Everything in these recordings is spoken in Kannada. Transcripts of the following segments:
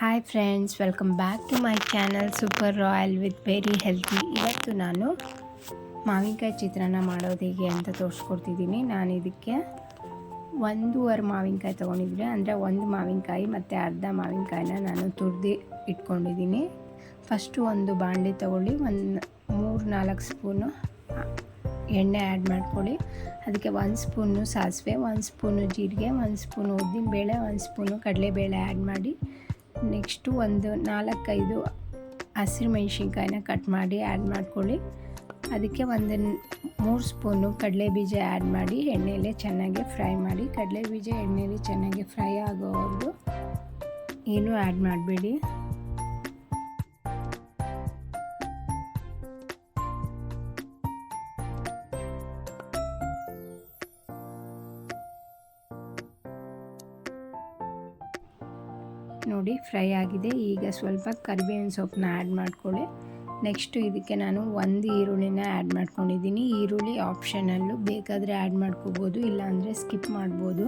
Hi friends welcome back to my channel super royal with very healthy ಇವತ್ತು ನಾನು ಮಾವಿನಕಾಯಿ ಚಿತ್ರಾನ್ನ ಮಾಡೋದು ಹೇಗೆ ಅಂತ ತೋರಿಸ್ಕೊಡ್ತಿದ್ದೀನಿ. ನಾನು ಇದಕ್ಕೆ ಒಂದೂವರೆ ಮಾವಿನಕಾಯಿ ತೊಗೊಂಡಿದ್ರೆ ಅಂದರೆ ಒಂದು ಮಾವಿನಕಾಯಿ ಮತ್ತು ಅರ್ಧ ಮಾವಿನಕಾಯಿನ ನಾನು ತುರಿದು ಇಟ್ಕೊಂಡಿದ್ದೀನಿ. ಫಸ್ಟು ಒಂದು ಬಾಂಡೆ ತೊಗೊಳ್ಳಿ, ಒಂದು ಮೂರು ನಾಲ್ಕು ಸ್ಪೂನು ಎಣ್ಣೆ ಆ್ಯಡ್ ಮಾಡ್ಕೊಳ್ಳಿ. ಅದಕ್ಕೆ ಒಂದು ಸ್ಪೂನು ಸಾಸಿವೆ, ಒಂದು ಸ್ಪೂನು ಜೀರಿಗೆ, ಒಂದು ಸ್ಪೂನು ಉದ್ದಿನಬೇಳೆ, ಒಂದು ಸ್ಪೂನು ಕಡಲೆಬೇಳೆ ಆ್ಯಡ್ ಮಾಡಿ. ನೆಕ್ಸ್ಟು ಒಂದು ನಾಲ್ಕೈದು ಹಸಿರು ಮೆಣಸಿನ್ಕಾಯಿನ ಕಟ್ ಮಾಡಿ ಆ್ಯಡ್ ಮಾಡ್ಕೊಳ್ಳಿ. ಅದಕ್ಕೆ ಒಂದು ಮೂರು ಸ್ಪೂನು ಕಡಲೆ ಬೀಜ ಆ್ಯಡ್ ಮಾಡಿ ಎಣ್ಣೆಯಲ್ಲೇ ಚೆನ್ನಾಗಿ ಫ್ರೈ ಮಾಡಿ. ಕಡಲೆ ಬೀಜ ಎಣ್ಣೆಯಲ್ಲಿ ಚೆನ್ನಾಗಿ ಫ್ರೈ ಆಗೋವರೆಗೂ ಏನೂ ಆ್ಯಡ್ ಮಾಡಬೇಡಿ. ನೋಡಿ ಫ್ರೈ ಆಗಿದೆ. ಈಗ ಸ್ವಲ್ಪ ಕರಿಬೇವಿನ ಸೊಪ್ಪನ್ನ ಆ್ಯಡ್ ಮಾಡ್ಕೊಳ್ಳಿ. ನೆಕ್ಸ್ಟು ಇದಕ್ಕೆ ನಾನು ಒಂದು ಈರುಳ್ಳಿನ ಆ್ಯಡ್ ಮಾಡ್ಕೊಂಡಿದ್ದೀನಿ. ಈರುಳ್ಳಿ ಆಪ್ಷನಲ್ಲು ಬೇಕಾದರೆ ಆ್ಯಡ್ ಮಾಡ್ಕೋಬೋದು, ಇಲ್ಲಾಂದರೆ ಸ್ಕಿಪ್ ಮಾಡ್ಬೋದು.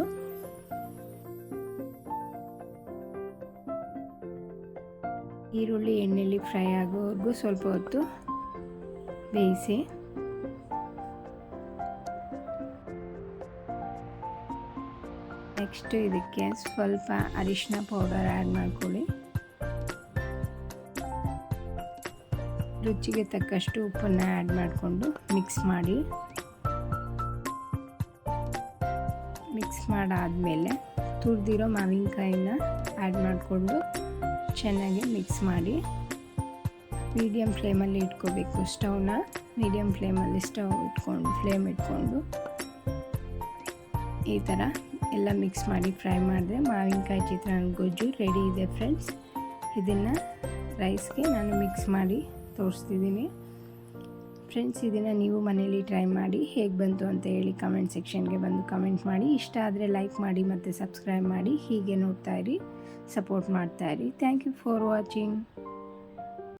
ಈರುಳ್ಳಿ ಎಣ್ಣೆಯಲ್ಲಿ ಫ್ರೈ ಆಗೋವರೆಗೂ ಸ್ವಲ್ಪ ಹೊತ್ತು ಬೇಯಿಸಿ. ನೆಕ್ಸ್ಟ್ ಇದಕ್ಕೆ ಸ್ವಲ್ಪ ಅರಿಶಿನ ಪೌಡರ್ ಆ್ಯಡ್ ಮಾಡ್ಕೊಳ್ಳಿ. ರುಚಿಗೆ ತಕ್ಕಷ್ಟು ಉಪ್ಪನ್ನು ಆ್ಯಡ್ ಮಾಡಿಕೊಂಡು ಮಿಕ್ಸ್ ಮಾಡಿ. ಮಿಕ್ಸ್ ಮಾಡಾದಮೇಲೆ ತುರಿದಿರೋ ಮಾವಿನಕಾಯಿನ ಆ್ಯಡ್ ಮಾಡಿಕೊಂಡು ಚೆನ್ನಾಗಿ ಮಿಕ್ಸ್ ಮಾಡಿ. ಮೀಡಿಯಮ್ ಫ್ಲೇಮಲ್ಲಿ ಇಟ್ಕೋಬೇಕು. ಸ್ಟವ್ನ ಮೀಡಿಯಮ್ ಫ್ಲೇಮಲ್ಲಿ ಸ್ಟವ್ ಇಟ್ಕೊಂಡು ಫ್ಲೇಮ್ ಇಟ್ಕೊಂಡು ಈ ಥರ ಎಲ್ಲ ಮಿಕ್ಸ್ ಮಾಡಿ ಫ್ರೈ ಮಾಡಿದೆ. ಮಾವಿನಕಾಯಿ ಚಿತ್ರಾನ್ನ ಗೊಜ್ಜು ರೆಡಿ ಇದೆ ಫ್ರೆಂಡ್ಸ್ ಇದನ್ನು ರೈಸ್ಗೆ ನಾನು ಮಿಕ್ಸ್ ಮಾಡಿ ತೋರಿಸ್ತಿದ್ದೀನಿ. ಫ್ರೆಂಡ್ಸ್ ಇದನ್ನು ನೀವು ಮನೇಲಿ ಟ್ರೈ ಮಾಡಿ ಹೇಗೆ ಬಂತು ಅಂತ ಹೇಳಿ ಕಮೆಂಟ್ ಸೆಕ್ಷನ್ಗೆ ಬಂದು ಕಮೆಂಟ್ ಮಾಡಿ. ಇಷ್ಟ ಆದರೆ ಲೈಕ್ ಮಾಡಿ ಮತ್ತು ಸಬ್ಸ್ಕ್ರೈಬ್ ಮಾಡಿ. ಹೀಗೆ ನೋಡ್ತಾ ಇರಿ ಸಪೋರ್ಟ್ ಮಾಡ್ತಾಯಿರಿ ಥ್ಯಾಂಕ್ ಯು ಫಾರ್ ವಾಚಿಂಗ್